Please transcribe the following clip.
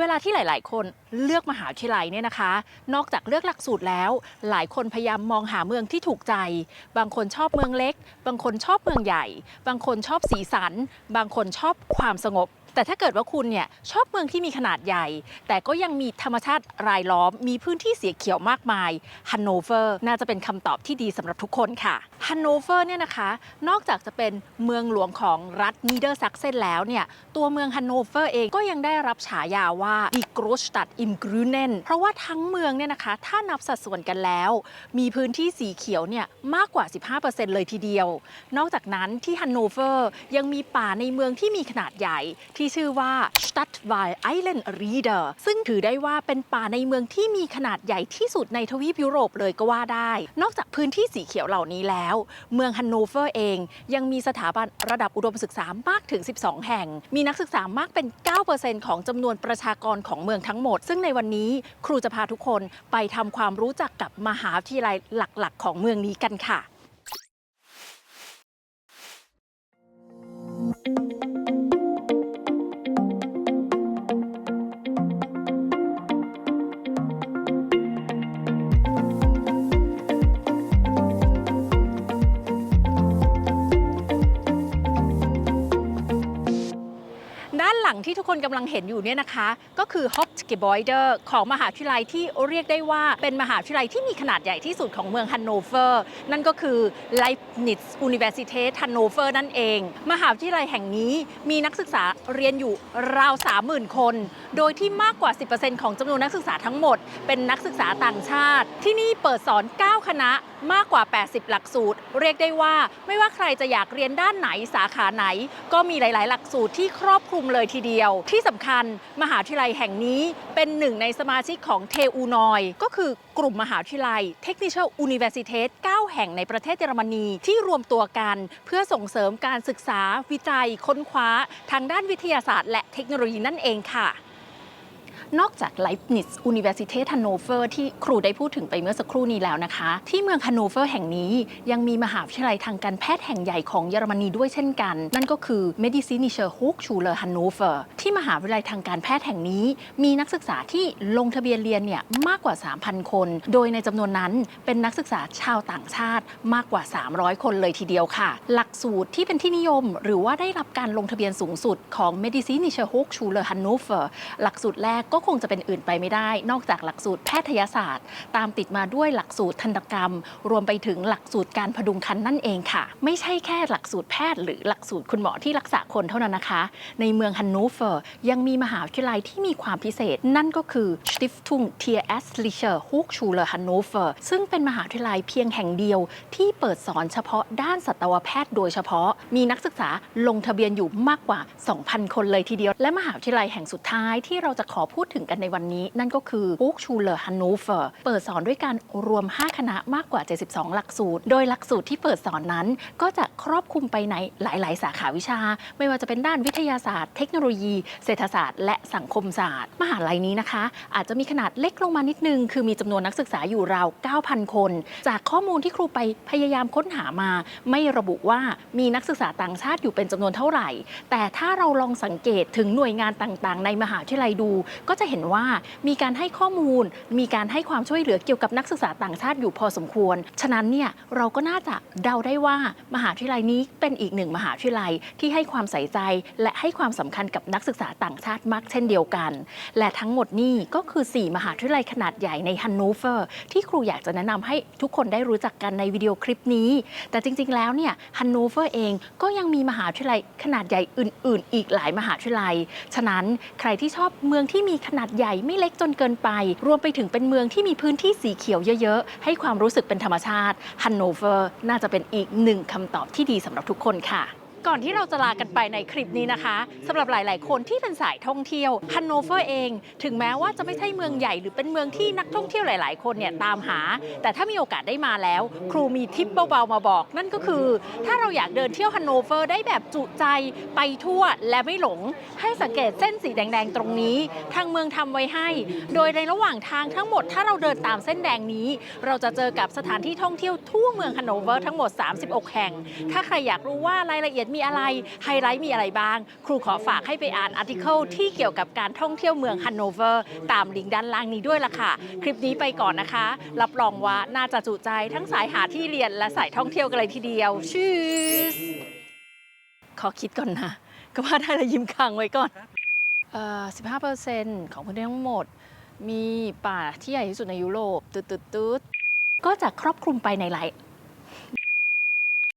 เวลาที่หลาย ๆ คนเลือกมหาวิทยาลัยเนี่ยนะคะ นอกจากเลือกหลักสูตรแล้ว หลายคนพยายามมองหาเมืองที่ถูกใจ บางคนชอบเมืองเล็ก บางคนชอบเมืองใหญ่ บางคนชอบสีสัน บางคนชอบความสงบ แต่ถ้าเกิดว่าคุณเนี่ยชอบเมืองที่มีขนาดใหญ่ แต่ก็ยังมีธรรมชาติรายล้อม มีพื้นที่สีเขียวมากมายฮันโนเวอร์น่าจะเป็นคำตอบที่ดีสำหรับทุกคนค่ะฮันโนเวอร์เนี่ยนะคะ นอกจากจะเป็นเมืองหลวงของรัฐนีเดอร์ซักเซนแล้วเนี่ยตัวเมืองฮันโนเวอร์เองก็ยังได้รับฉายาว่า Die Großstadt im Grünen เพราะว่าทั้งเมืองเนี่ยนะคะถ้านับสัดส่วนกันแล้ว มีพื้นที่สีเขียวเนี่ยมากกว่า 15%เลยทีเดียว นอกจากนั้นที่ฮันโนเวอร์ยังมีป่าในเมืองที่มีขนาดใหญ่ที่ชื่อว่า Stadtwald Island Rieder ซึ่งถือได้ว่าเป็นป่าในเมืองที่มีขนาดใหญ่ที่สุดในทวีปยุโรปเลยก็ว่าได้ นอกจากพื้นที่สีเขียวเหล่านี้แล้ว เมืองฮันโนเวอร์เอง ยังมีสถาบันระดับอุดมศึกษามากถึง 12 แห่ง มีนักศึกษามากเป็น 9%ของจำนวนประชากรของเมืองทั้งหมด ซึ่งในวันนี้ครูจะพาทุกคนไปทำความรู้จักกับมหาวิทยาลัยหลักๆ ของเมืองนี้กันค่ะานหลังที่ทุกคนกำลังเห็นอยู่เนี่ยนะคะ ก็คือ Hauptgebäude ของมหาวิทยาลัยที่เรียกได้ว่าเป็นมหาวิทยาลัยที่มีขนาดใหญ่ที่สุดของเมืองฮันโนเวอร์นั่นก็คือ Leibniz Universität Hannover นั่นเอง มหาวิทยาลัยแห่งนี้มีนักศึกษาเรียนอยู่ราว 30,000 คน โดยที่มากกว่า 10%ของจำนวนนักศึกษาทั้งหมด เป็นนักศึกษาต่างชาติ ที่นี่เปิดสอน 9 คณะ มากกว่า 80 หลักสูตร เรียกได้ว่าไม่ว่าใครจะอยากเรียนด้านไหนสาขาไหน ก็มีหลาย ๆ หลักสูตรที่ครอบคลุมเลยทีเดียว ที่สำคัญมหาวิทยาลัยแห่งนี้เป็นหนึ่งในสมาชิกของเทอูนอย ก็คือกลุ่มมหาวิทยาลัยเทคนิค u ล i v e r s i tät 9แห่งในประเทศเยอรมนีที่รวมตัวกัน เพื่อส่งเสริมการศึกษาวิจัยค้นคว้า ทางด้านวิทยาศาสตร์ และเทคโนโลยีนั่นเองค่ะ นอกจาก Leibniz Universität Hannover ที่ครูได้พูดถึงไปเมื่อสักครู่นี้แล้วนะคะ ที่เมืองฮันโนเวอร์แห่งนี้ยังมีมหาวิทยาลัยทางการแพทย์แห่งใหญ่ของเยอรมนีด้วยเช่นกัน นั่นก็คือ Medizinische Hochschule Hannover ที่มหาวิทยาลัยทางการแพทย์แห่งนี้ มีนักศึกษาที่ลงทะเบียนเรียนเนี่ยมากกว่า 3,000 คน โดยในจำนวนนั้นเป็นนักศึกษาชาวต่างชาติมากกว่า 300 คนเลยทีเดียวค่ะ หลักสูตรที่เป็นที่นิยม หรือว่าได้รับการลงทะเบียนสูงสุดของ Medizinische Hochschule Hannover หลักสูตรแรกก็คงจะเป็นอื่นไปไม่ได้ นอกจากหลักสูตรแพทยศาสตร์ ตามติดมาด้วยหลักสูตรทันตกรรม รวมไปถึงหลักสูตรการพดุงครรภ์นั่นเองค่ะ ไม่ใช่แค่หลักสูตรแพทย์หรือหลักสูตรคุณหมอที่รักษาคนเท่านั้นนะคะ ในเมืองฮันโนเวอร์ยังมีมหาวิทยาลัยที่มีความพิเศษ นั่นก็คือ Stiftung Tierärztliche Hochschule Hannover ซึ่งเป็นมหาวิทยาลัยเพียงแห่งเดียวที่เปิดสอนเฉพาะด้านสัตวแพทย์โดยเฉพาะ มีนักศึกษาลงทะเบียนอยู่มากกว่า 2,000 คนเลยทีเดียว และมหาวิทยาลัยแห่งสุดท้ายที่เราจะขอพูดูดถึงกันในวันนี้ นั่นก็คือ Hochschule Hannover เปิดสอนด้วยการรวม 5 คณะมากกว่า 72 หลักสูตร โดยหลักสูตรที่เปิดสอนนั้น ก็จะครอบคลุมไปในหลาย ๆ สาขาวิชา ไม่ว่าจะเป็นด้านวิทยาศาสตร์ เทคโนโลยี เศรษฐศาสตร์ และสังคมศาสตร์ มหาลัยนี้นะคะ อาจจะมีขนาดเล็กลงมานิดนึง คือมีจำนวนนักศึกษาอยู่ราว 9,000 คน จากข้อมูลที่ครูไปพยายามค้นหามา ไม่ระบุว่ามีนักศึกษาต่างชาติอยู่เป็นจำนวนเท่าไหร่ แต่ถ้าเราลองสังเกตถึงหน่วยงานต่าง ๆ ในมหาวิทยาลัยดูก็จะเห็นว่ามีการให้ข้อมูล มีการให้ความช่วยเหลือเกี่ยวกับนักศึกษาต่างชาติอยู่พอสมควร ฉะนั้นเนี่ยเราก็น่าจะเดาได้ว่ามหาวิทยาลัยนี้เป็นอีกหนึ่งมหาวิทยาลัยที่ให้ความใส่ใจ และให้ความสำคัญกับนักศึกษาต่างชาติมากเช่นเดียวกัน และทั้งหมดนี่ก็คือ 4 มหาวิทยาลัยขนาดใหญ่ในฮันโนเวอร์ที่ครูอยากจะแนะนำให้ทุกคนได้รู้จักกันในวิดีโอคลิปนี้ แต่จริง ๆ แล้วเนี่ยฮันโนเวอร์เองก็ยังมีมหาวิทยาลัยขนาดใหญ่อื่น ๆ อีกหลายมหาวิทยาลัย ฉะนั้นใครที่ชอบเมืองที่มีขนาดใหญ่ไม่เล็กจนเกินไป รวมไปถึงเป็นเมืองที่มีพื้นที่สีเขียวเยอะๆ ให้ความรู้สึกเป็นธรรมชาติฮันโนเวอร์น่าจะเป็นอีกหนึ่งคำตอบที่ดีสำหรับทุกคนค่ะ ก่อนที่เราจะลากันไปในคลิปนี้นะคะสำหรับหลาย ๆ คนที่เป็นสายท่องเที่ยวฮันโนเวอร์เอง ถึงแม้ว่าจะไม่ใช่เมืองใหญ่หรือเป็นเมืองที่นักท่องเที่ยวหลาย ๆ คนเนี่ยตามหา แต่ถ้ามีโอกาสได้มาแล้ว ครูมีทิปเบา ๆ มาบอก นั่นก็คือ ถ้าเราอยากเดินเที่ยวฮันโนเวอร์ได้แบบจุใจไปทั่วและไม่หลง ให้สังเกตเส้นสีแดง ๆ ตรงนี้ ทางเมืองทำไว้ให้ โดยในระหว่างทางทั้งหมด ถ้าเราเดินตามเส้นแดงนี้ เราจะเจอกับสถานที่ท่องเที่ยวทั่วเมืองฮันโนเวอร์ทั้งหมด 36 แห่ง ถ้าใครอยากรู้ว่ารายละเอียดมีอะไรไฮไลท์มีอะไรบ้าง ครูขอฝากให้ไปอ่านอาร์ติเคิลที่เกี่ยวกับการท่องเที่ยวเมืองฮันโนเวอร์ตามลิงก์ด้านล่างนี้ด้วยล่ะค่ะ คลิปนี้ไปก่อนนะคะ รับรองว่าน่าจะจุใจทั้งสายหาที่เรียนและสายท่องเที่ยวกันเลยทีเดียวชีสขอคิดก่อนนะก็ว่าได้และยิ้มค้างไว้ก่อนเอ่อ15%ของพื้นที่ทั้งหมด มีป่าที่ใหญ่ที่สุดในยุโรปตืดๆก็จะครอบคลุมไปในหลาย